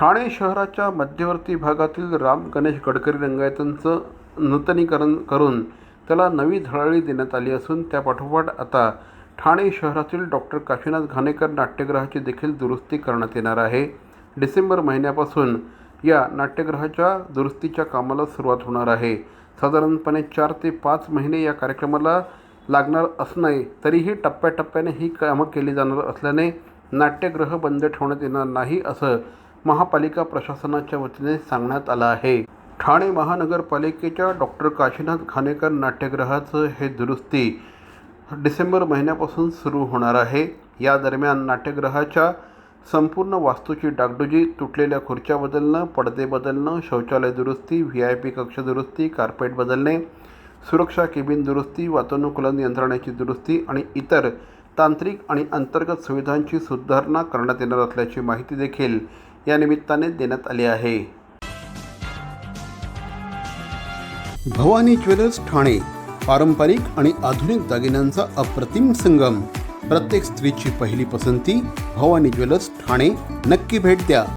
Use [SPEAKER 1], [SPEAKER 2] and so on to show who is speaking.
[SPEAKER 1] ठाणे शहराच्या मध्यवर्ती भागातील राम गणेश गडकरी रंगायतांचं नूतनीकरण करून त्याला नवी झळाळी देण्यात आली असून त्या पाठोपाठ आता ठाणे शहरातील डॉक्टर काशीनाथ घाणेकर नाट्यगृहाची देखील दुरुस्ती करण्यात येणार आहे. डिसेंबर महिन्यापासून या नाट्यगृहाच्या दुरुस्तीच्या कामाला सुरुवात होणार आहे. साधारणपणे चार ते पाच महिने या कार्यक्रमाला लागणार असणे तरीही टप्प्याटप्प्याने ही कामं केली जाणार असल्याने नाट्यगृह बंद ठेवण्यात येणार नाही असं महापालिका प्रशासनाच्या वतीने सांगण्यात आलं आहे. ठाणे महानगरपालिकेच्या डॉक्टर काशीनाथ खानेकर नाट्यगृहाचं हे दुरुस्ती डिसेंबर महिन्यापासून सुरू होणार आहे. या दरम्यान नाट्यगृहाच्या संपूर्ण वास्तूची डागडुजी तुटलेल्या खुर्च्या बदलणं पडदे बदलणं शौचालय दुरुस्ती व्ही आय पी कक्ष दुरुस्ती कार्पेट बदलणे सुरक्षा केबिन दुरुस्ती वातानुकूलन यंत्रणेची दुरुस्ती आणि इतर तांत्रिक आणि अंतर्गत सुविधांची सुधारणा करण्यात येणार असल्याची माहिती देखील या निमित्ताने देण्यात आली आहे. भवानी ज्वेलर्स ठाणे पारंपरिक आणि आधुनिक दागिन्यांचा अप्रतिम संगम. प्रत्येक स्त्रीची पहिली पसंती भवानी ज्वेलर्स ठाणे. नक्की भेट द्या.